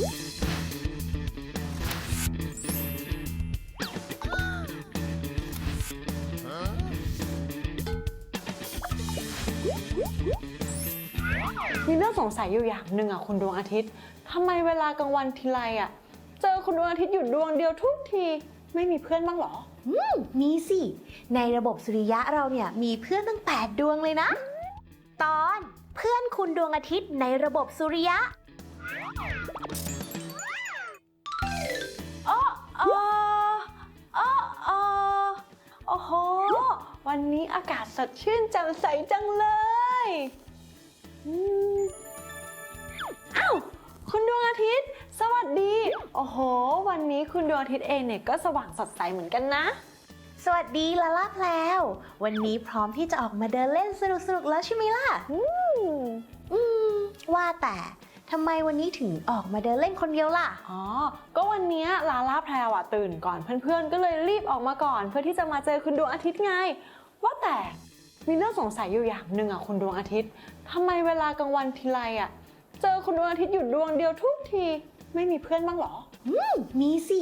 มีเรื่องสงสัยอยู่อย่างหนึ่งอะคุณดวงอาทิตย์ทำไมเวลากลางวันทีไรอะเจอคุณดวงอาทิตย์อยู่ดวงเดียวทุกที ไม่มีเพื่อนบ้างเหรอ อืมีสิ ในระบบสุริยะเราเนี่ยมีเพื่อนตั้ง8ดวงเลยนะ ตอนเพื่อนคุณดวงอาทิตย์ในระบบสุริยะ เออเออเออเออโอ้โห วันนี้อากาศสดชื่นแจ่มใสจังเลยอืมอ้าว คุณดวงอาทิตย์ สวัสดี โอ้โห วันนี้คุณดวงอาทิตย์เองเนี่ยก็สว่างสดใสเหมือนกันนะ สวัสดีลาล่าแพลววันนี้พร้อมที่จะออกมาเดินเล่นสนุกๆแล้วใช่ไหมล่ะ อืม อืม ว่าแต่ ทำไมวันนี้ถึงออกมาเดินเล่นคนเดียวล่ะ อ๋อ ก็วันเนี้ยลาล่าแพรวอะตื่นก่อนเพื่อนๆ ก็เลยรีบออกมาก่อน เพื่อที่จะมาเจอคุณดวงอาทิตย์ไง ว่าแต่มีเรื่องสงสัยอยู่อย่างหนึ่งอะคุณดวงอาทิตย์ทำไมเวลากลางวันทีไรอะเจอคุณดวงอาทิตย์อยู่ดวงเดียวทุกที ไม่มีเพื่อนบ้างเหรอมีสิ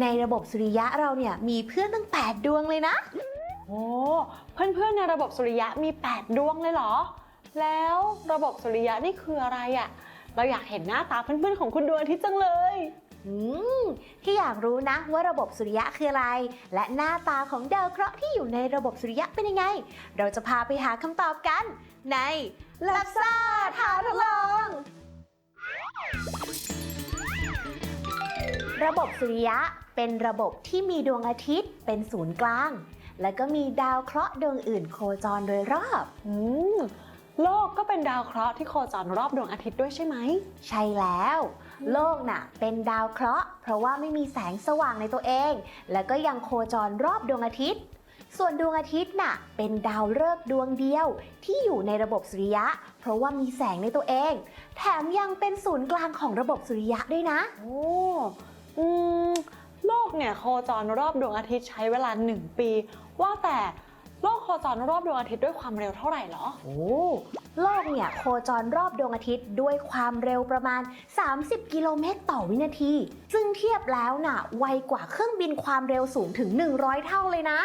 ในระบบสุริยะเราเนี่ยมีเพื่อนตั้ง 8 ดวงเลยนะ โอ้เพื่อนๆในระบบสุริยะมี 8 ดวงเลยเหรอ แล้วระบบสุริยะนี่คืออะไรอะ เราอยากเห็นหน้าตาเพื่อนๆของคุณดวงอาทิตย์จังเลยอืมที่อยากรู้นะว่าระบบสุริยะคืออะไร และหน้าตาของดาวเคราะห์ที่อยู่ในระบบสุริยะเป็นยังไง เราจะพาไปหาคำตอบกัน ในลับซ่าท้าทดลอง ระบบสุริยะเป็นระบบที่มีดวงอาทิตย์เป็นศูนย์กลาง แล้วก็มีดาวเคราะห์ดวงอื่นโคจรโดยรอบ อืม โลกก็เป็นดาวเคราะห์ที่โคจรรอบดวงอาทิตย์ด้วยใช่ไหม ใช่แล้ว โลกน่ะเป็นดาวเคราะห์ เพราะว่าไม่มีแสงสว่างในตัวเอง แล้วก็ยังโคจรรอบดวงอาทิตย์ ส่วนดวงอาทิตย์น่ะเป็นดาวฤกษ์ดวงเดียวที่อยู่ในระบบสุริยะ เพราะว่ามีแสงในตัวเอง แถมยังเป็นศูนย์กลางของระบบสุริยะด้วยนะ โอ้อืมโลกเนี่ยโคจรรอบดวงอาทิตย์ใช้เวลา 1 ปี ว่าแต่ โลกโคจรรอบดวงอาทิตย์ด้วยความเร็วเท่าไหร่เหรอ โอ้โลกเนี่ยโคจรรอบดวงอาทิตย์ด้วยความเร็วประมาณ 30 กิโลเมตรต่อวินาที ซึ่งเทียบแล้วน่ะ ไวกว่าเครื่องบินความเร็วสูงถึง 100 เท่าเลยนะ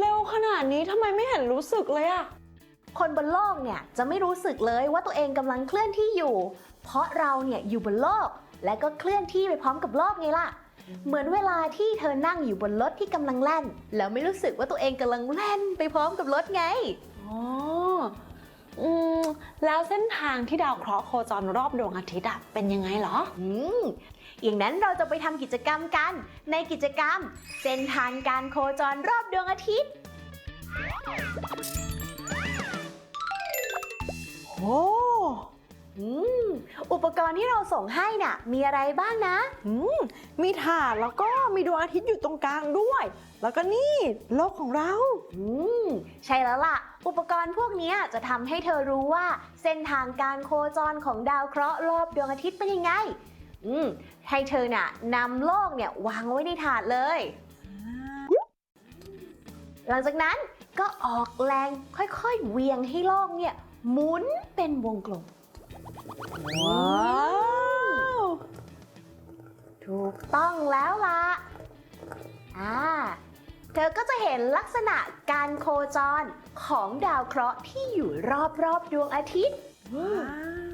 เร็วขนาดนี้ทำไมไม่เห็นรู้สึกเลยอะคนบนโลกเนี่ยจะไม่รู้สึกเลยว่าตัวเองกำลังเคลื่อนที่อยู่ เพราะเราเนี่ยอยู่บนโลก และก็เคลื่อนที่ไปพร้อมกับโลกไงล่ะ เหมือนเวลาที่เธอนั่งอยู่บนรถที่กำลังแล่น แล้วไม่รู้สึกว่าตัวเองกำลังแล่นไปพร้อมกับรถไง อ๋ออืมแล้วเส้นทางที่ดาวเคราะห์โคจรรอบดวงอาทิตย์อะเป็นยังไงเหรอ อืมอย่างนั้นเราจะไปทำกิจกรรมกัน ในกิจกรรม เส้นทางการโคจรรอบดวงอาทิตย์โอ้ อืมอุปกรณ์ที่เราส่งให้น่ะ มีอะไรบ้างนะ อืมมีถาดแล้วก็มีดวงอาทิตย์อยู่ตรงกลางด้วย แล้วก็นี่โลกของเรา อืมใช่แล้วล่ะ อุปกรณ์พวกเนี้ยจะทำให้เธอรู้ว่า เส้นทางการโคจรของดาวเคราะห์รอบดวงอาทิตย์เป็นยังไง อืมให้เธอน่ะนำโลกเนี่ยวางไว้ในถาดเลย หลังจากนั้นก็ออกแรงค่อยๆเหวียงให้โลกเนี่ยหมุนเป็นวงกลม ว้าว ถูกต้องแล้วล่ะ อ่า เธอก็จะเห็นลักษณะการโคจรของดาวเคราะห์ที่อยู่รอบๆดวงอาทิตย์ว้า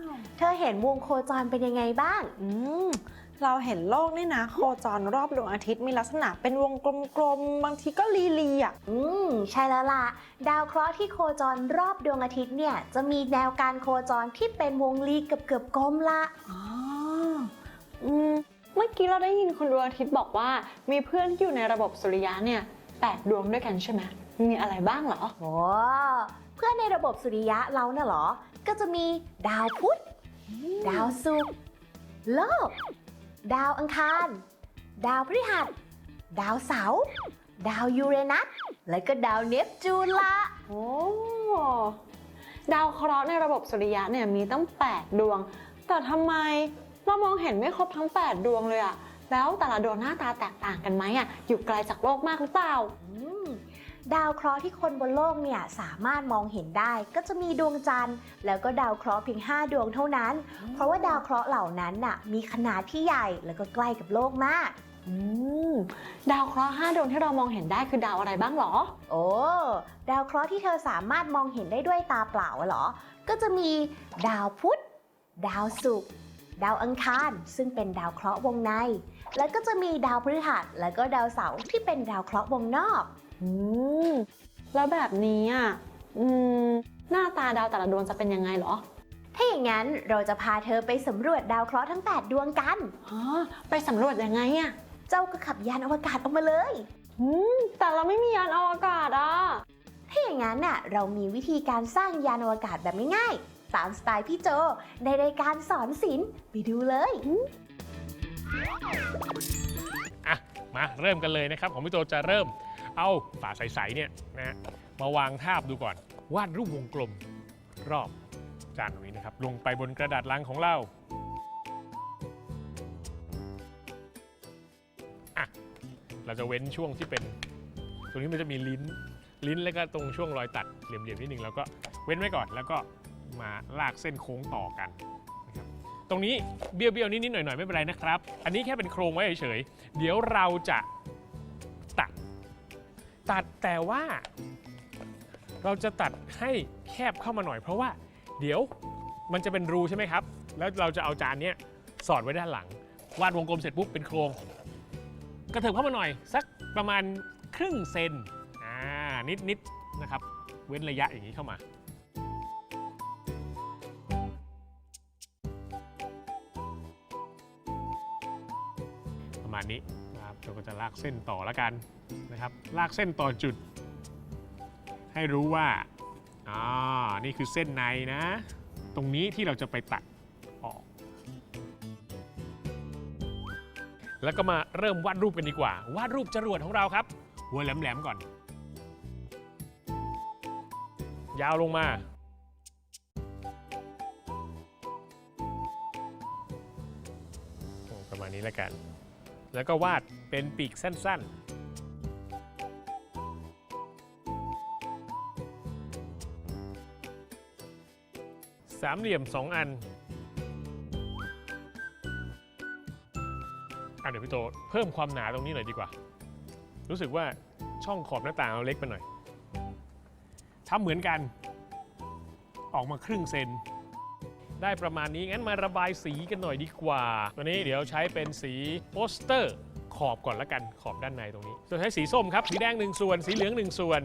วเธอเห็นวงโคจรเป็นยังไงบ้าง อืม เราเห็นโลกนี่นะ โคจรรอบดวงอาทิตย์มีลักษณะเป็นวงกลมๆ บางทีก็ลีลีอะ อืม ใช่แล้วล่ะ ดาวเคราะห์ที่โคจรรอบดวงอาทิตย์เนี่ย จะมีแนวการโคจรที่เป็นวงรีเกือบๆกลมละอ๋ออืมเมื่อกี้เราได้ยินคุณดวงอาทิตย์บอกว่า มีเพื่อนที่อยู่ในระบบสุริยะเนี่ยแปดดวงด้วยกันใช่ไหมมีอะไรบ้างเหรอโอ้เพื่อนในระบบสุริยะเราน่ะเหรอ ก็จะมีดาวพุธ ดาวศุกร์โลก ดาวอังคาร ดาวพฤหัส ดาวเสาร์ดาวยูเรนัส และก็ดาวเนปจูนละโอ้ดาวเคราะห์ในระบบสุริยะเนี่ยมีตั้ง 8 ดวง แต่ทำไมเรามองเห็นไม่ครบทั้ง 8 ดวงเลยอะแล้วแต่ละดวงหน้าตาแตกต่างกันไหมอะอยู่ไกลจากโลกมากหรือเปล่า ดาวเคราะห์ที่คนบนโลกเนี่ยสามารถมองเห็นได้ ก็จะมีดวงจันทร์ แล้วก็ดาวเคราะห์เพียง 5 ดวงเท่านั้น เพราะว่าดาวเคราะห์เหล่านั้นน่ะมีขนาดที่ใหญ่แล้วก็ใกล้กับโลกมากอืมดาวเคราะห์ห้าดวงที่เรามองเห็นได้คือดาวอะไรบ้างหรอ โอ้ ดาวเคราะห์ที่เธอสามารถมองเห็นได้ด้วยตาเปล่าอะเหรอ ก็จะมีดาวพุธ ดาวศุกร์ ดาวอังคาร ซึ่งเป็นดาวเคราะห์วงใน แล้วก็จะมีดาวพฤหัส แล้วก็ดาวเสาร์ที่เป็นดาวเคราะห์วงนอก อืมแล้วแบบนี้อะอืมหน้าตาดาวแต่ละดวงจะเป็นยังไงเหรอถ้าอย่างนั้นเราจะพาเธอไปสำรวจดาวเคราะห์ทั้ง 8 ดวงกัน อ๋อไปสำรวจยังไงอะ เจ้าก็ขับยานอวกาศออกมาเลย อืมแต่เราไม่มียานอวกาศอะ ถ้าอย่างนั้นน่ะเรามีวิธีการสร้างยานอวกาศแบบง่ายๆตามสไตล์พี่โจ ในรายการสอนศิลป์ไปดูเลย อะ มาเริ่มกันเลยนะครับ ของพี่โตจะเริ่ม เอาฝาใสๆเนี่ยนะมาวางทาบดูก่อน วาดรูปวงกลมรอบจานตรงนี้นะครับ ลงไปบนกระดาษลังของเราอะเราจะเว้นช่วงที่เป็น ตรงนี้มันจะมีลิ้น ลิ้นแล้วก็ตรงช่วงรอยตัดเหลี่ยมๆนิดนึงเราก็เว้นไว้ก่อนแล้วก็มาลากเส้นโค้งต่อกันนะครับตรงนี้เบี้ยวๆนิดๆหน่อยๆไม่เป็นไรนะครับ อันนี้แค่เป็นโครงไว้เฉยๆเดี๋ยวเราจะ ตัดแต่ว่า เราจะตัดให้แคบเข้ามาหน่อย เพราะว่าเดี๋ยวมันจะเป็นรูใช่ไหมครับ แล้วเราจะเอาจานเนี้ยสอดไว้ด้านหลัง วาดวงกลมเสร็จปุ๊บเป็นโครง กระเถิบเข้ามาหน่อย สักประมาณครึ่งเซนอ่านิดๆนะครับ เว้นระยะอย่างนี้เข้ามาประมาณนี้ เราก็จะลากเส้นต่อแล้วกันนะครับ ลากเส้นต่อจุด ให้รู้ว่าอ่านี่คือเส้นในนะ ตรงนี้ที่เราจะไปตัดออก แล้วก็มาเริ่มวาดรูปกันดีกว่า วาดรูปจรวดของเราครับ หัวแหลมๆก่อน ยาวลงมาประมาณนี้แล้วกัน แล้วก็วาด เป็นปีกสั้นๆ สามเหลี่ยม2อันอะเดี๋ยวพี่โตเพิ่มความหนาตรงนี้หน่อยดีกว่า รู้สึกว่าช่องขอบหน้าต่างเราเล็กไปหน่อยทำเหมือนกัน ออกมาครึ่งเซนได้ประมาณนี้งั้นมาระบายสีกันหน่อยดีกว่าตัวนี้เดี๋ยวใช้เป็นสีโปสเตอร์ ขอบก่อนละกันขอบด้านในตรงนี้จะใช้สีส้มครับสีแดง1ส่วนสีเหลือง1ส่วน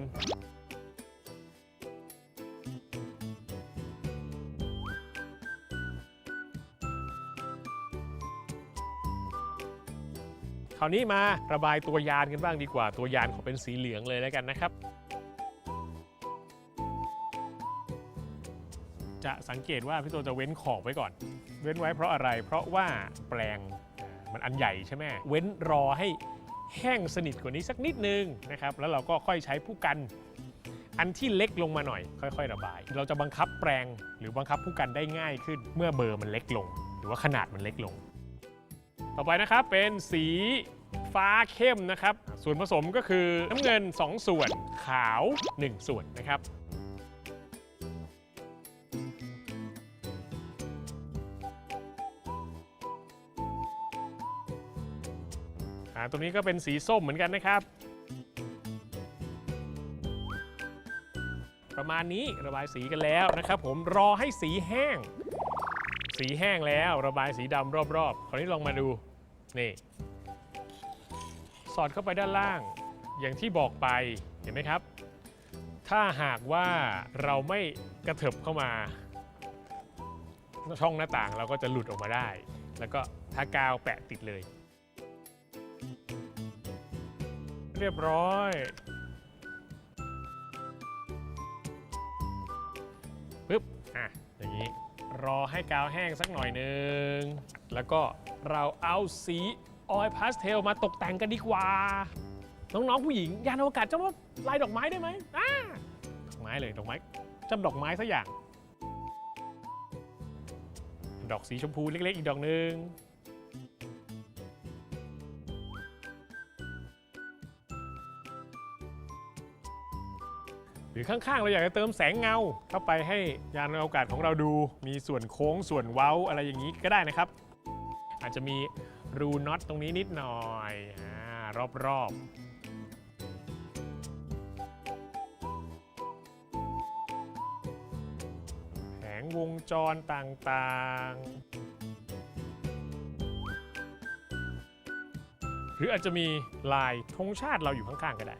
คราวนี้มาระบายตัวยานกันบ้างดีกว่า ตัวยานขอเป็นสีเหลืองเลยแล้วกันนะครับ จะสังเกตว่าพี่โตจะเว้นขอบไว้ก่อน เว้นไว้เพราะอะไร เพราะว่าแปลง มันอันใหญ่ใช่ไหมเว้นรอให้แห้งสนิทกว่านี้สักนิดนึงนะครับแล้วเราก็ค่อยใช้ผู้กันอันที่เล็กลงมาหน่อย ค่อย ๆ ระบาย เราจะบังคับแปลงหรือบังคับผู้กันได้ง่ายขึ้น เมื่อเบอร์มันเล็กลง หรือว่าขนาดมันเล็กลง ต่อไปนะครับเป็นสีฟ้าเข้มนะครับ ส่วนผสมก็คือน้ำเงิน 2 ส่วนขาว 1 ส่วนนะครับ อ่าตรงนี้ก็เป็นสีส้มเหมือนกันนะครับ ประมาณนี้ระบายสีกันแล้วนะครับ ผมรอให้สีแห้ง สีแห้งแล้วระบายสีดำรอบๆคราวนี้ลองมาดูนี่สอดเข้าไปด้านล่าง อย่างที่บอกไปเห็นไหมครับ ถ้าหากว่าเราไม่กระเถิบเข้ามา ช่องหน้าต่างเราก็จะหลุดออกมาได้ แล้วก็ทากาวแปะติดเลย เรียบร้อย ปึ๊บ อะ อย่างนี้ รอให้กาวแห้งสักหน่อยหนึ่ง แล้วก็เราเอาสีออยล์พาสเทลมาตกแต่งกันดีกว่า น้อง ๆ ผู้หญิง ยานอวกาศจะว่าลายดอกไม้ได้ไหมอ่าดอกไม้เลย ดอกไม้จำดอกไม้สักอย่าง ดอกสีชมพูเล็ก ๆ อีกดอกหนึ่ง รือข้างๆ เราอยากจะเติมแสงเงา เข้าไปให้ยานอวกาศของเราดู มีส่วนโค้งส่วนเว้าอะไรอย่างนี้ก็ได้นะครับ อาจจะมีรูน็อตตรงนี้นิดหน่อยอารอบๆแผงวงจรต่างๆ หรืออาจจะมีลายธงชาติเราอยู่ข้างๆ ก็ได้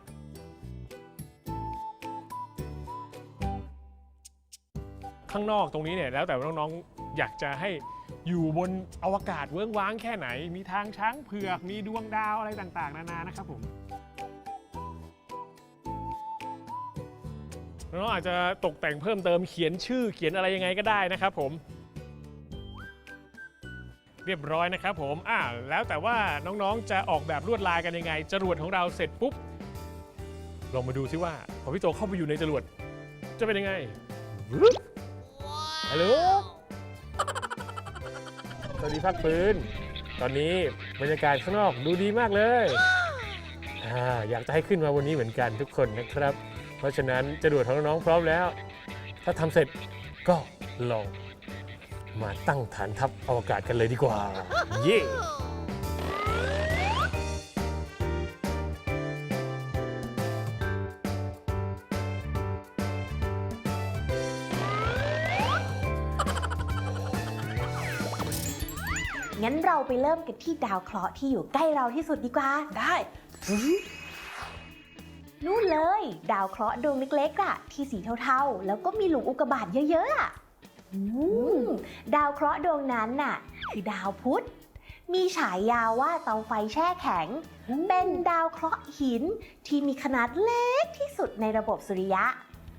ข้างนอกตรงนี้เนี่ยแล้วแต่ว่าน้องๆอยากจะให้อยู่บนอวกาศเวิ้งว้างแค่ไหน มีทางช้างเผือกมีดวงดาวอะไรต่างๆ นานานะครับผมน้องๆอาจจะตกแต่งเพิ่มเติมเขียนชื่อเขียนอะไรยังไงก็ได้นะครับผม เรียบร้อยนะครับผมอ่าแล้วแต่ว่าน้องๆจะออกแบบลวดลายกันยังไง จรวดของเราเสร็จปุ๊บลองมาดูซิว่าพอพี่โตเข้าไปอยู่ในจรวดจะเป็นยังไง ฮัลโหล สวัสดีพักปืนตอนนี้บรรยากาศข้างนอกดูดีมากเลยอาอยากจะให้ขึ้นมาวันนี้เหมือนกันทุกคนนะครับ เพราะฉะนั้นจรวดของน้องๆพร้อมแล้ว ถ้าทำเสร็จก็ลองมาตั้งฐานทัพอวกาศกันเลยดีกว่า เย้ งั้นเราไปเริ่มกันที่ดาวเคราะห์ที่อยู่ใกล้เราที่สุดดีกว่า ได้ นู่นเลย ดาวเคราะห์ดวงเล็กๆอะที่สีเทาๆ แล้วก็มีหลุมอุกกาบาตเยอะๆอะอืมดาวเคราะห์ดวงนั้นน่ะ คือดาวพุธ มีฉายาว่าเตาไฟแช่แข็ง เป็นดาวเคราะห์หินที่มีขนาดเล็กที่สุดในระบบสุริยะ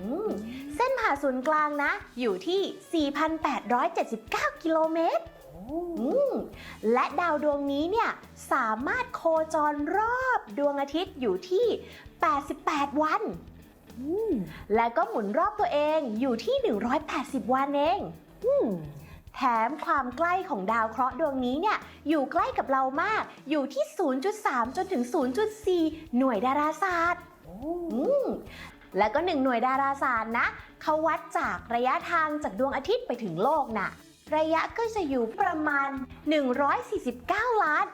อืมเส้นผ่าศูนย์กลางนะ อยู่ที่ 4,879 กิโลเมตรอืม และดาวดวงนี้เนี่ยสามารถโคจรรอบดวงอาทิตย์อยู่ที่ 88 วัน และก็หมุนรอบตัวเองอยู่ที่ 180 วันเองแถมความใกล้ของดาวเคราะห์ดวงนี้เนี่ยอยู่ใกล้กับเรามากอยู่ที่ 0.3 จนถึง 0.4 หน่วยดาราศาสตร์อืมและก็หนึ่งหน่วยดาราศาสตร์นะเขาวัดจากระยะทางจากดวงอาทิตย์ไปถึงโลกน่ะ ระยะก็จะอยู่ประมาณ 149 ล้าน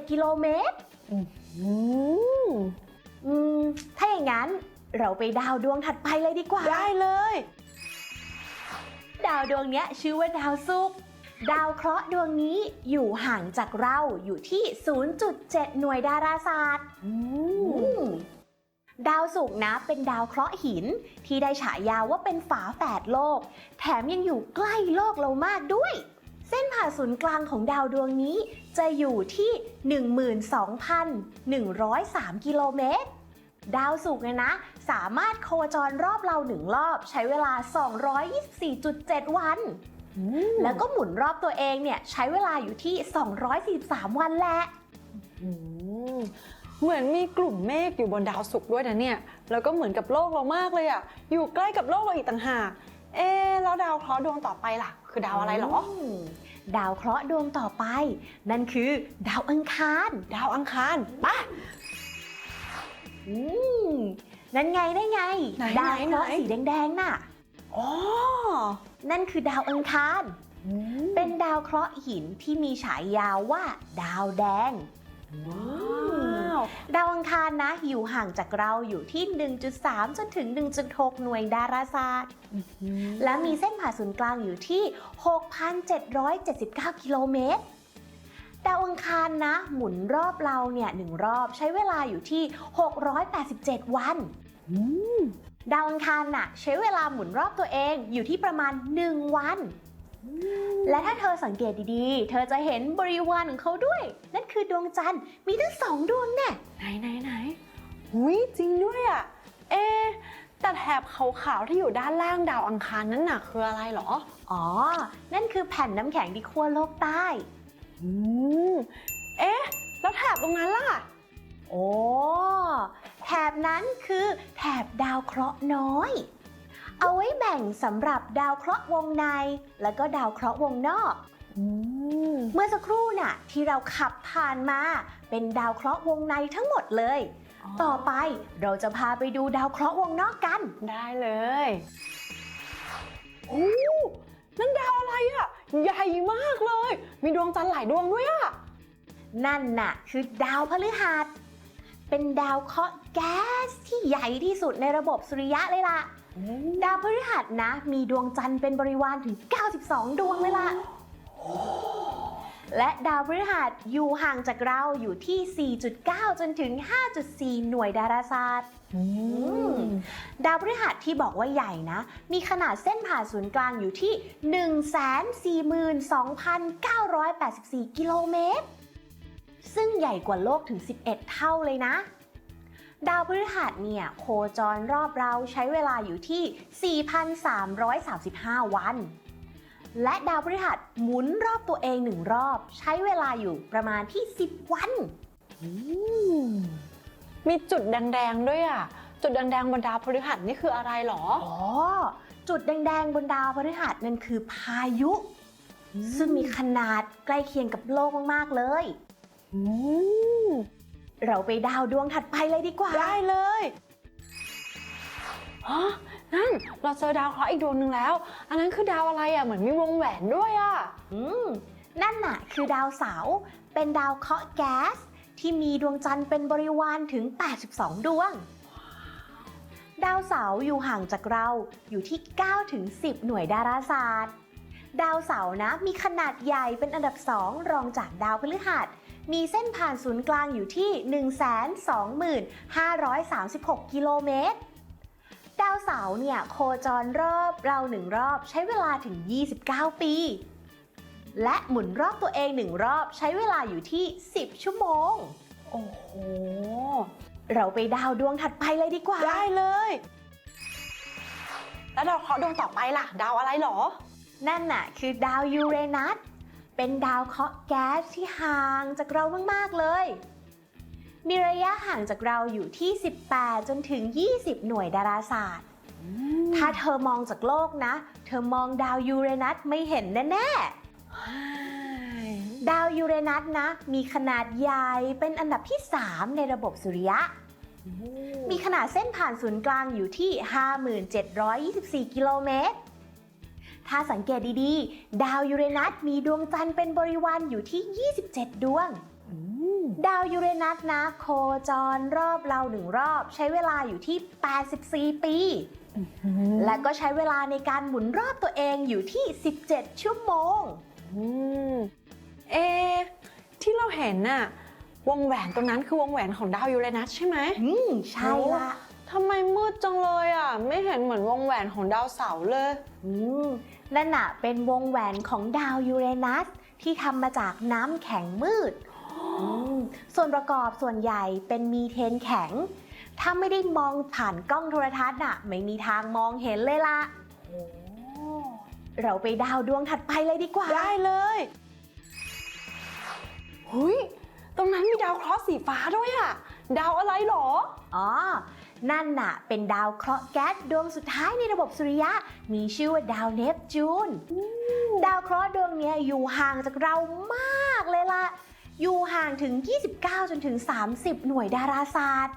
597,871 กิโลเมตรอืมอืมถ้าอย่างนั้นเราไปดาวดวงถัดไปเลยดีกว่า ได้เลย ดาวดวงเนี้ยชื่อว่าดาวศุกร์ดาวเคราะห์ดวงนี้อยู่ห่างจากเราอยู่ที่ 0.7 หน่วยดาราศาสตร์อืมอืม ดาวศุกร์นะเป็นดาวเคราะห์หิน ที่ได้ฉายาว่าเป็นฝาแฝดโลก แถมยังอยู่ใกล้โลกเรามากด้วย เส้นผ่าศูนย์กลางของดาวดวงนี้ จะอยู่ที่ 12,103 กิโลเมตรดาวศุกร์เนี่ยนะ สามารถโคจรรอบเราหนึ่งรอบ ใช้เวลา 224.7 วัน แล้วก็หมุนรอบตัวเองเนี่ย ใช้เวลาอยู่ที่ 243 วันแหละอืม เหมือนมีกลุ่มเมฆอยู่บนดาวศุกร์ด้วยนะเนี่ย แล้วก็เหมือนกับโลกเรามากเลยอะอยู่ใกล้กับโลกเราอีกต่างหาก เอ๊ะแล้วดาวเคราะห์ดวงต่อไปล่ะ คือดาวอะไรเหรอมดาวเคราะห์ดวงต่อไป นั่นคือ ดาวอังคาร ดาวอังคารปะอืมนั่นไงได้ไง ไหนดาวเคราะห์ไหน สีแดงๆน่ะ อ๋อ นั่นคือดาวอังคาร เป็นดาวเคราะห์หินที่มีฉายาว่า ดาวแดง ว้าวดาวอังคารนะอยู่ห่างจากเราอยู่ที่ 1.3 จนถึง 1.6 หน่วยดาราศาสตร์ และมีเส้นผ่าศูนย์กลางอยู่ที่ 6,779 กิโลเมตรดาวอังคารนะ หมุนรอบเราเนี่ยหนึ่งรอบใช้เวลาอยู่ที่ 687 วันดาวอังคารน่ะใช้เวลาหมุนรอบตัวเองอยู่ที่ประมาณ 1 วัน และถ้าเธอสังเกตดีๆ เธอจะเห็นบริวารของเขาด้วย นั่นคือดวงจันทร์ มีทั้งสองดวงแน่ไหนไหนไหนหุยจริงด้วยอะเอ๊ะแต่แถบขาวๆที่อยู่ด้านล่างดาวอังคารนั้นน่ะคืออะไรเหรอ อ๋อ นั่นคือแผ่นน้ำแข็งที่ขั้วโลกใต้อืมเอ๊ะ แล้วแถบตรงนั้นล่ะ โอ้ แถบนั้นคือแถบดาวเคราะห์น้อย เอาไว้แบ่งสำหรับดาวเคราะห์วงใน แล้วก็ดาวเคราะห์วงนอกอืมเมื่อสักครู่น่ะที่เราขับผ่านมา เป็นดาวเคราะห์วงในทั้งหมดเลย ต่อไปเราจะพาไปดูดาวเคราะห์วงนอกกันได้เลยโอ้นั่นดาวอะไรอะใหญ่มากเลย มีดวงจันทร์หลายดวงด้วยอะนั่นน่ะ คือดาวพฤหัส เป็นดาวเคราะห์แก๊สที่ใหญ่ที่สุดในระบบสุริยะเลยล่ะ ดาวพฤหัสนะ มีดวงจันทร์เป็นบริวารถึง 92 ดวงเลยล่ะ และดาวพฤหัสอยู่ห่างจากเราอยู่ที่ 4.9 จนถึง 5.4 หน่วยดาราศาสตร์มดาวพฤหัสที่บอกว่าใหญ่นะ มีขนาดเส้นผ่านศูนย์กลางอยู่ที่ 142,984 กิโลเมตร ซึ่งใหญ่กว่าโลกถึง 11 เท่าเลยนะ ดาวพฤหัสเนี่ยโคจรรอบเราใช้เวลาอยู่ที่ 4,335 วัน และดาวพฤหัสหมุนรอบตัวเองหนึ่งรอบ ใช้เวลาอยู่ประมาณที่ 10 วัน มีจุดแดงๆด้วยอะจุดแดงๆบนดาวพฤหัสนี่คืออะไรหรอ อ๋อ จุดแดงๆบนดาวพฤหัสนั่นคือพายุ ซึ่งมีขนาดใกล้เคียงกับโลกมากๆเลย อืม เราไปดาวดวงถัดไปเลยดีกว่า ได้เลยฮะนั่นเราเจอดาวเคราะห์อีกดวงหนึ่งแล้ว อันนั้นคือดาวอะไรอะเหมือนมีวงแหวนด้วยอะอืม นั่นน่ะ คือดาวเสาร์เป็นดาวเคราะห์แก๊ส ที่มีดวงจันทร์เป็นบริวารถึง 82 ดวง ดาวเสาร์อยู่ห่างจากเราอยู่ที่ 9 ถึง 10 หน่วยดาราศาสตร์ ดาวเสาร์นะมีขนาดใหญ่เป็นอันดับ 2 รองจากดาวพฤหัส มีเส้นผ่านศูนย์กลางอยู่ที่ 125,536 กิโลเมตร ดาวเสาร์เนี่ยโคจรรอบเราหนึ่งรอบใช้เวลาถึง 29 ปี และหมุนรอบตัวเองหนึ่งรอบใช้เวลาอยู่ที่ 10 ชั่วโมง โอ้โห เราไปดาวดวงถัดไปเลยดีกว่า ได้เลย แล้วดาวเคราะห์ดวงต่อไปล่ะ ดาวอะไรหรอ นั่นน่ะ คือดาวยูเรนัส เป็นดาวเคราะห์แก๊สที่ห่างจากเรามาก ๆ เลย มีระยะห่างจากเราอยู่ที่ 18 จนถึง 20 หน่วยดาราศาสตร์ ถ้าเธอมองจากโลกนะ เธอมองดาวยูเรนัสไม่เห็นแน่ๆ ดาวยูเรนัสนะ มีขนาดใหญ่เป็นอันดับที่ 3 ในระบบสุริยะ มีขนาดเส้นผ่านศูนย์กลางอยู่ที่ 5724 กิโลเมตร ถ้าสังเกตดีๆ ดาวยูเรนัสมีดวงจันทร์เป็นบริวารอยู่ที่ 27 ดวง ดาวยูเรนัสนะโคจรรอบเราหนึ่งรอบ ใช้เวลาอยู่ที่ 84 ปี และก็ใช้เวลาในการหมุนรอบตัวเองอยู่ที่ 17 ชั่วโมงอืมเอะที่เราเห็นน่ะวงแหวนตรงนั้นคือวงแหวนของดาวยูเรนัสใช่ไหมอืมใช่ละทำไมมืดจังเลยอะ ไม่เห็นเหมือนวงแหวนของดาวเสาร์เลย อืม นั่นน่ะเป็นวงแหวนของดาวยูเรนัสที่ทำมาจากน้ำแข็งมืดอืมส่วนประกอบส่วนใหญ่เป็นมีเทนแข็ง ถ้าไม่ได้มองผ่านกล้องโทรทัศน์น่ะไม่มีทางมองเห็นเลยล่ะเราไปดาวดวงถัดไปเลยดีกว่า ได้เลยหุยตรงนั้นมีดาวเคราะห์สีฟ้าด้วยอะดาวอะไรหรอ อ๋อ นั่นน่ะ เป็นดาวเคราะห์แก๊สดวงสุดท้ายในระบบสุริยะ มีชื่อว่าดาวเนปจูน ดาวเคราะห์ดวงเนี้ยอยู่ห่างจากเรามากเลยล่ะ อยู่ห่างถึง 29 จนถึง 30 หน่วยดาราศาสตร์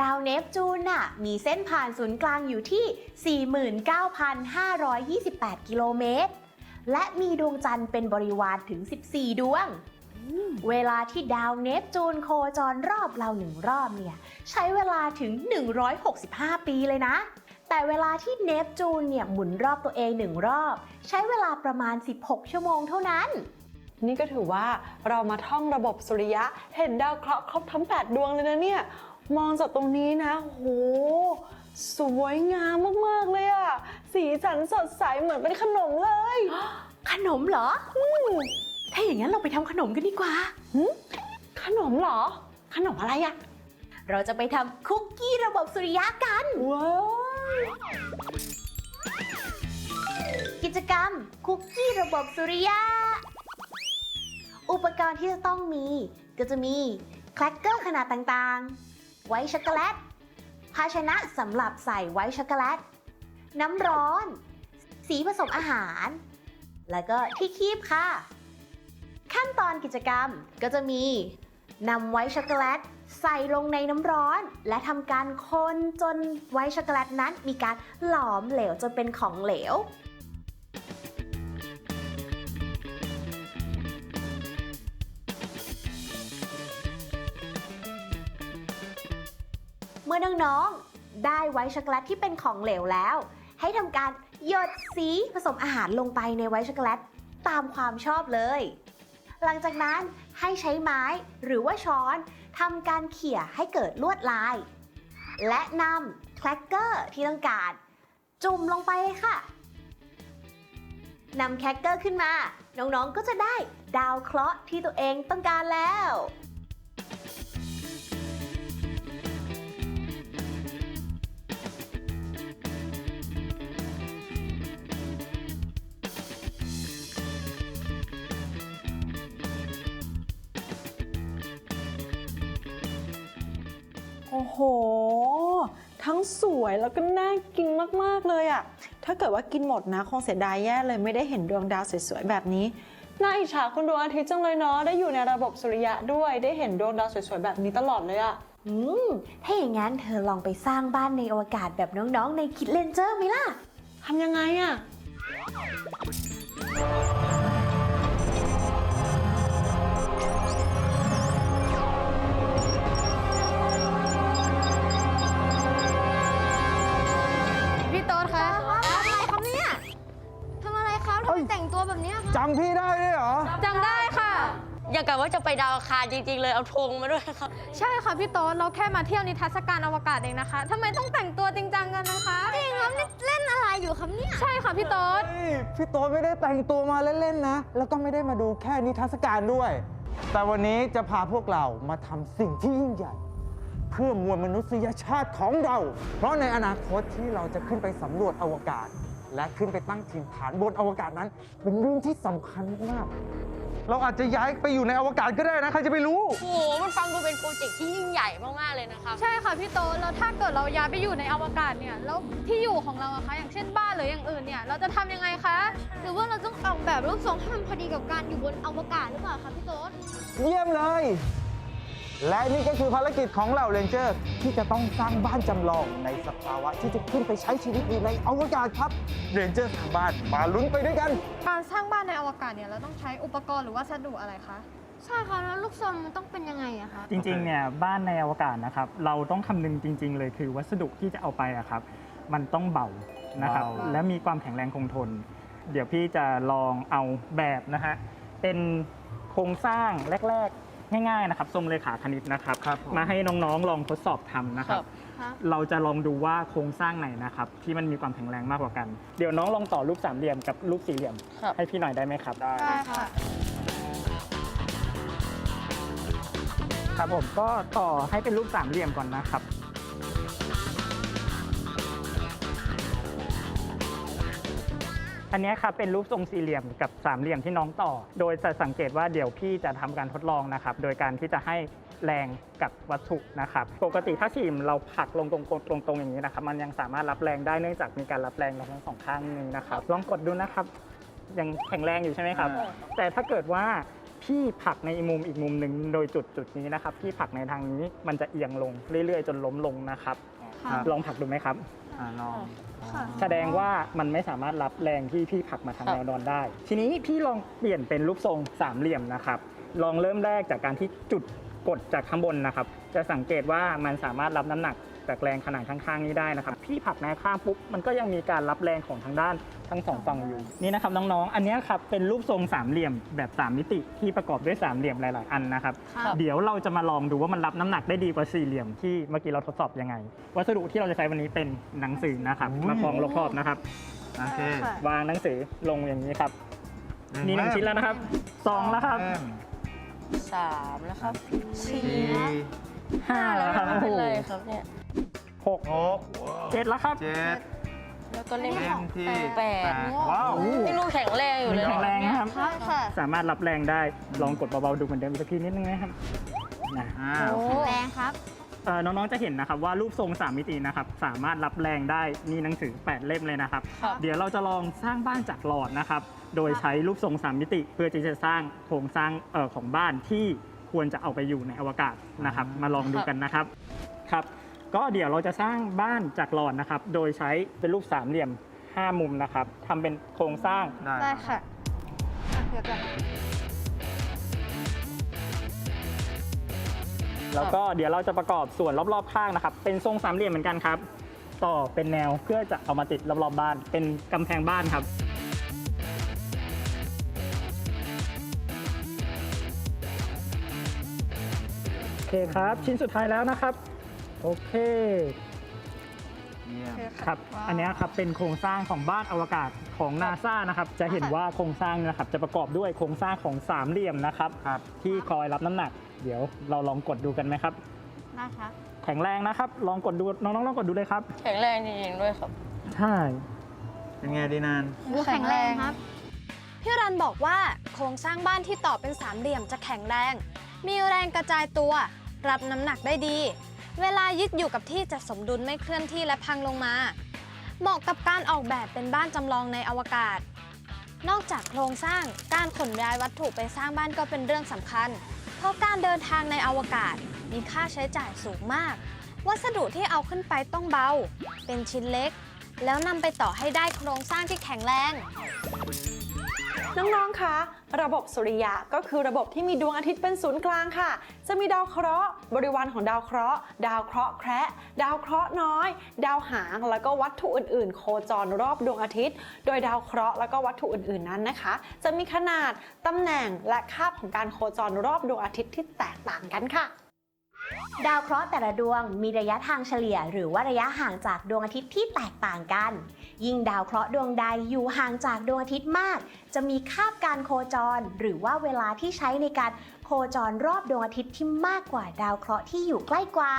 ดาวเนปจูนน่ะ มีเส้นผ่านศูนย์กลางอยู่ที่ 49,528 กิโลเมตร และมีดวงจันทร์เป็นบริวารถึง 14 ดวง เวลาที่ดาวเนปจูนโคจรรอบเราหนึ่งรอบเนี่ยใช้เวลาถึง 165 ปีเลยนะ แต่เวลาที่เนปจูนเนี่ยหมุนรอบตัวเองหนึ่งรอบ ใช้เวลาประมาณ 16 ชั่วโมงเท่านั้น นี่ก็ถือว่าเรามาท่องระบบสุริยะเห็นดาวเคราะห์ครบทั้ง 8 ดวงเลยนะเนี่ย มองจากตรงนี้นะโหสวยงามมาก ๆ เลยอะสีสันสดใสเหมือนเป็นขนมเลย ขนมเหรอ ถ้าอย่างนั้นเราไปทำขนมกันดีกว่าขนมเหรอ ขนมอะไรอะเราจะไปทำคุกกี้ระบบสุริยะกัน ว้าวกิจกรรมคุกกี้ระบบสุริยะ อุปกรณ์ที่จะต้องมี ก็จะมีแครกเกอร์ขนาดต่างๆ ไวท์ช็อกโกแลต ภาชนะสำหรับใส่ไวท์ช็อกโกแลต น้ำร้อน สีผสมอาหาร แล้วก็ที่คีบค่ะ ขั้นตอนกิจกรรมก็จะมีนำไวท์ช็อกโกแลตใส่ลงในน้ำร้อน และทำการคนจนไวท์ช็อกโกแลตนั้นมีการหลอมเหลวจนเป็นของเหลวเมื่อน้องๆ ได้ไวท์ช็อกโกแลตที่เป็นของเหลวแล้ว ให้ทำการหยดสีผสมอาหารลงไปในไวท์ช็อกโกแลตตามความชอบเลย หลังจากนั้นให้ใช้ไม้หรือว่าช้อนทำการเขี่ยให้เกิดลวดลาย และนำแคลกเกอร์ที่ต้องการ จุ่มลงไปเลยค่ะนำแคลกเกอร์ขึ้นมา น้องๆก็จะได้ดาวเคราะห์ที่ตัวเองต้องการแล้ว โอ้โห ทั้งสวยแล้วก็น่ากินมาก ๆ เลยอะถ้าเกิดว่ากินหมดนะ คงเสียดายแย่เลยไม่ได้เห็นดวงดาวสวย ๆ แบบนี้ น่าอิจฉาคุณดวงอาทิตย์จังเลยเนาะ ได้อยู่ในระบบสุริยะด้วย ได้เห็นดวงดาวสวย ๆ แบบนี้ตลอดเลยอะอืม ถ้าอย่างนั้นเธอลองไปสร้างบ้านในอวกาศแบบน้อง ๆ ในคิดเลนเจอร์ไหมล่ะ ทำยังไงอะำอะไรครับทำไมแต่งตัวแบบเนี้ยคะจำพี่ได้ด้วยเหรอ จำได้ค่ะ อยากกะว่าจะไปดาวอังคารจริง ๆ เลยเอาธงมาด้วยครับ ใช่ค่ะพี่โต๊ดเราแค่มาเที่ยวนิทรรศการอวกาศเองนะคะทำไมต้องแต่งตัวจริงจังกันนะคะ จริงครับนี่เล่นอะไรอยู่ครับเนี่ย ใช่ค่ะพี่โต๊ดเฮ้ยพี่โต๊ดไม่ได้แต่งตัวมาเล่น ๆ นะ แล้วก็ไม่ได้มาดูแค่นิทรรศการด้วย แต่วันนี้จะพาพวกเรามาทำสิ่งที่ยิ่งใหญ่ เพื่อมวลมนุษยชาติของเรา เพราะในอนาคตที่เราจะขึ้นไปสำรวจอวกาศ และขึ้นไปตั้งถิ่นฐานบนอวกาศนั้น เป็นเรื่องที่สำคัญมาก เราอาจจะย้ายไปอยู่ในอวกาศก็ได้นะ ใครจะไปรู้ โอ้โห มันฟังดูเป็นโปรเจกต์ที่ยิ่งใหญ่มาก ๆ เลยนะครับใช่ค่ะพี่โต๊ดแล้วถ้าเกิดเราย้ายไปอยู่ในอวกาศเนี่ย แล้วที่อยู่ของเราอะคะ อย่างเช่นบ้านหรืออย่างอื่นเนี่ย เราจะทำยังไงคะ หรือว่าเราต้องออกแบบรูปทรงให้มันพอดีกับการอยู่บนอวกาศหรือเปล่าคะพี่โต๊ดเยี่ยมเลย และนี่ก็คือภารกิจของเหล่าเรนเจอร์ ที่จะต้องสร้างบ้านจำลองในสภาวะที่จะขึ้นไปใช้ชีวิตอยู่ในอวกาศครับ เรนเจอร์ทางบ้านมาลุ้นไปด้วยกัน การสร้างบ้านในอวกาศเนี่ยเราต้องใช้อุปกรณ์หรือว่าวัสดุอะไรคะ ใช่ค่ะ แล้วลูกทรงมันต้องเป็นยังไงอะคะ จริง ๆ เนี่ยบ้านในอวกาศนะครับ เราต้องคำนึงจริง ๆ เลยคือวัสดุที่จะเอาไปอะครับ มันต้องเบานะครับ เบา และมีความแข็งแรงคงทน เดี๋ยวพี่จะลองเอาแบบนะฮะเป็นโครงสร้างแรก ๆ ง่ายๆนะครับทรงเลขาคณิตนะครับครับผม มาให้น้องๆลองทดสอบทำนะครับ ครับเราจะลองดูว่าโครงสร้างไหนนะครับที่มันมีความแข็งแรงมากกว่ากัน เดี๋ยวน้องลองต่อรูปสามเหลี่ยมกับรูปสี่เหลี่ยม ครับ ให้พี่หน่อยได้ไหมครับได้ค่ะ ครับผมก็ต่อให้เป็นรูปสามเหลี่ยมก่อนนะครับ อันเนี้ยครับเป็นรูปทรงสี่เหลี่ยมกับสามเหลี่ยมที่น้องต่อ โดยจะสังเกตว่าเดี๋ยวพี่จะทำการทดลองนะครับ โดยการที่จะให้แรงกับวัตถุนะครับ ปกติถ้าสี่เหลี่ยมเราผลักลงตรงๆตรงๆอย่างนี้นะครับ มันยังสามารถรับแรงได้เนื่องจากมีการรับแรงทั้งสองข้างนี้นะครับ ลองกดดูนะครับยังแข็งแรงอยู่ใช่ไหมครับ แต่ถ้าเกิดว่าพี่ผลักในมุมอีกมุมหนึ่งโดยจุดจุดนี้นะครับพี่ผลักในทางนี้มันจะเอียงลงเรื่อยๆ จนล้มลงนะครับค่ะลองผลักดูไหมครับอ่าลอง ค่ะ แสดงว่ามันไม่สามารถรับแรงที่พี่ผลักมาทางแนวนอนได้ ทีนี้พี่ลองเปลี่ยนเป็นรูปทรงสามเหลี่ยมนะครับ ลองเริ่มแรกจากการที่จุดกดจากข้างบนนะครับ จะสังเกตว่ามันสามารถรับน้ำหนักจากแรงขนาดข้างๆนี้ได้นะครับ พี่ผลักแนวข้างปุ๊บมันก็ยังมีการรับแรงของทางด้าน ทั้งสองฝั่งอยู่นี่นะครับน้องๆ อันเนี้ยครับเป็นรูปทรงสามเหลี่ยมแบบสามมิติที่ประกอบด้วยสามเหลี่ยมหลาย ๆ อันนะครับครับเดี๋ยวเราจะมาลองดูว่ามันรับน้ำหนักได้ดีกว่าสี่เหลี่ยมที่เมื่อกี้เราทดสอบยังไง วัสดุที่เราจะใช้วันนี้เป็นหนังสือนะครับอุ้ยมาคล้องรอบๆนะครับโอเควางหนังสือลงอย่างนี้ครับนี่หนึ่งชิ้นแล้วนะครับสองแล้วครับสามแล้วครับสี่ห้าแล้วครับไม่โอ้เป็นโหไรครับเนี่ยหกหกเจ็ดแล้วครับเจ็ด แล้วก็เล่มเล่มที่แปดว้าวนี่ลูกแข็งแรงอยู่เลยแข็งแรงนะครับ ใช่ค่ะสามารถรับแรงได้ ลองกดเบาๆดูเหมือนเดิมอีกสักทีนิดนึงนะครับนะอ่าแรงครับ เอ่อน้องๆ จะเห็นนะครับว่ารูปทรง 3 มิตินะครับสามารถรับแรงได้มีหนังสือ 8 เล่มเลยนะครับ ครับ เดี๋ยวเราจะลองสร้างบ้านจากหลอดนะครับ โดยใช้รูปทรง 3 มิติ เพื่อที่จะสร้างโครงสร้างเอ่อของบ้านที่ควรจะเอาไปอยู่ในอวกาศนะครับ มาลองดูกันนะครับครับ ก็เดี๋ยวเราจะสร้างบ้านจากหลอดนะครับ โดยใช้เป็นรูปสามเหลี่ยม 5 มุมนะครับทำเป็นโครงสร้าง ได้ค่ะอะเดี๋ยวก่อนแล้วก็เดี๋ยวเราจะประกอบส่วนรอบๆข้างนะครับ เป็นทรงสามเหลี่ยมเหมือนกันครับ ต่อเป็นแนวเพื่อจะเอามาติดรอบๆบ้าน เป็นกำแพงบ้านครับ โอเคครับ ชิ้นสุดท้ายแล้วนะครับ โอเคครับ อันเนี้ยครับเป็นโครงสร้างของบ้านอวกาศของนาซานะครับ จะเห็นว่าโครงสร้างเนยนะครับจะประกอบด้วยโครงสร้างของสามเหลี่ยมนะครับ ครับ ที่คอยรับน้ำหนัก เดี๋ยวเราลองกดดูกันไหมครับได้ครับแข็งแรงนะครับ ลองกดดูน้องๆลองกดดูเลยครับ แข็งแรงจริงๆด้วยครับ ใช่ เป็นไงดีนานแข็งแรงครับ พี่รันบอกว่าโครงสร้างบ้านที่ต่อเป็นสามเหลี่ยมจะแข็งแรง มีแรงกระจายตัว รับน้ำหนักได้ดี เวลายึดอยู่กับที่จะสมดุลไม่เคลื่อนที่และพังลงมา เหมาะกับการออกแบบเป็นบ้านจำลองในอวกาศ นอกจากโครงสร้างการขนย้ายวัตถุไปสร้างบ้านก็เป็นเรื่องสำคัญ เพราะการเดินทางในอวกาศมีค่าใช้จ่ายสูงมาก วัสดุที่เอาขึ้นไปต้องเบา เป็นชิ้นเล็ก แล้วนำไปต่อให้ได้โครงสร้างที่แข็งแรง น้องๆ คะ ระบบสุริยะก็คือระบบที่มีดวงอาทิตย์เป็นศูนย์กลางค่ะ จะมีดาวเคราะห์ บริวารของดาวเคราะห์ ดาวเคราะห์แคระดาวเคราะห์น้อย ดาวหาง แล้วก็วัตถุอื่นๆ โคจรรอบดวงอาทิตย์ โดยดาวเคราะห์แล้วก็วัตถุอื่นๆ นั้นนะคะ จะมีขนาด ตำแหน่ง และคาบของการโคจรรอบดวงอาทิตย์ที่แตกต่างกันค่ะ ดาวเคราะห์แต่ละดวงมีระยะทางเฉลี่ย หรือว่าระยะห่างจากดวงอาทิตย์ที่แตกต่างกัน ยิ่งดาวเคราะห์ดวงใดอยู่ห่างจากดวงอาทิตย์มาก จะมีคาบการโคจร หรือว่าเวลาที่ใช้ในการโคจรรอบดวงอาทิตย์ที่มากกว่าดาวเคราะห์ที่อยู่ใกล้กว่า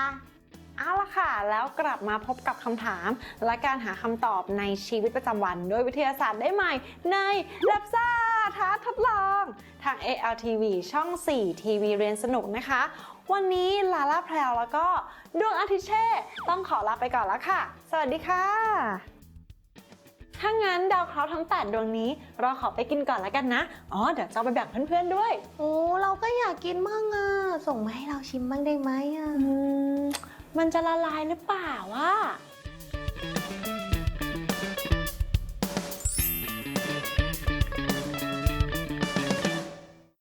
เอาละค่ะ แล้วกลับมาพบกับคำถาม และการหาคำตอบในชีวิตประจำวันโดยวิทยาศาสตร์ได้ใหม่ ใน l a b s a ท้าทดลอง ทาง ALTV ช่อง 4 ทีวีเรียนสนุกนะคะ วันนี้ลาล่าแพรวแล้วก็ดวงอาทิตย์เช่ ต้องขอลาไปก่อนแล้วค่ะ สวัสดีค่ะ ถ้างั้นดาวเคราะห์ทั้ง 8 ดวงนี้ เราขอไปกินก่อนแล้วกันนะ อ๋อ เดี๋ยวจะเอาไปแบ่งเพื่อนๆด้วย โอ้เราก็อยากกินมั่งอะ ส่งมาให้เราชิมบ้างได้ไหมอะ อืม มันจะละลายหรือเปล่าวะ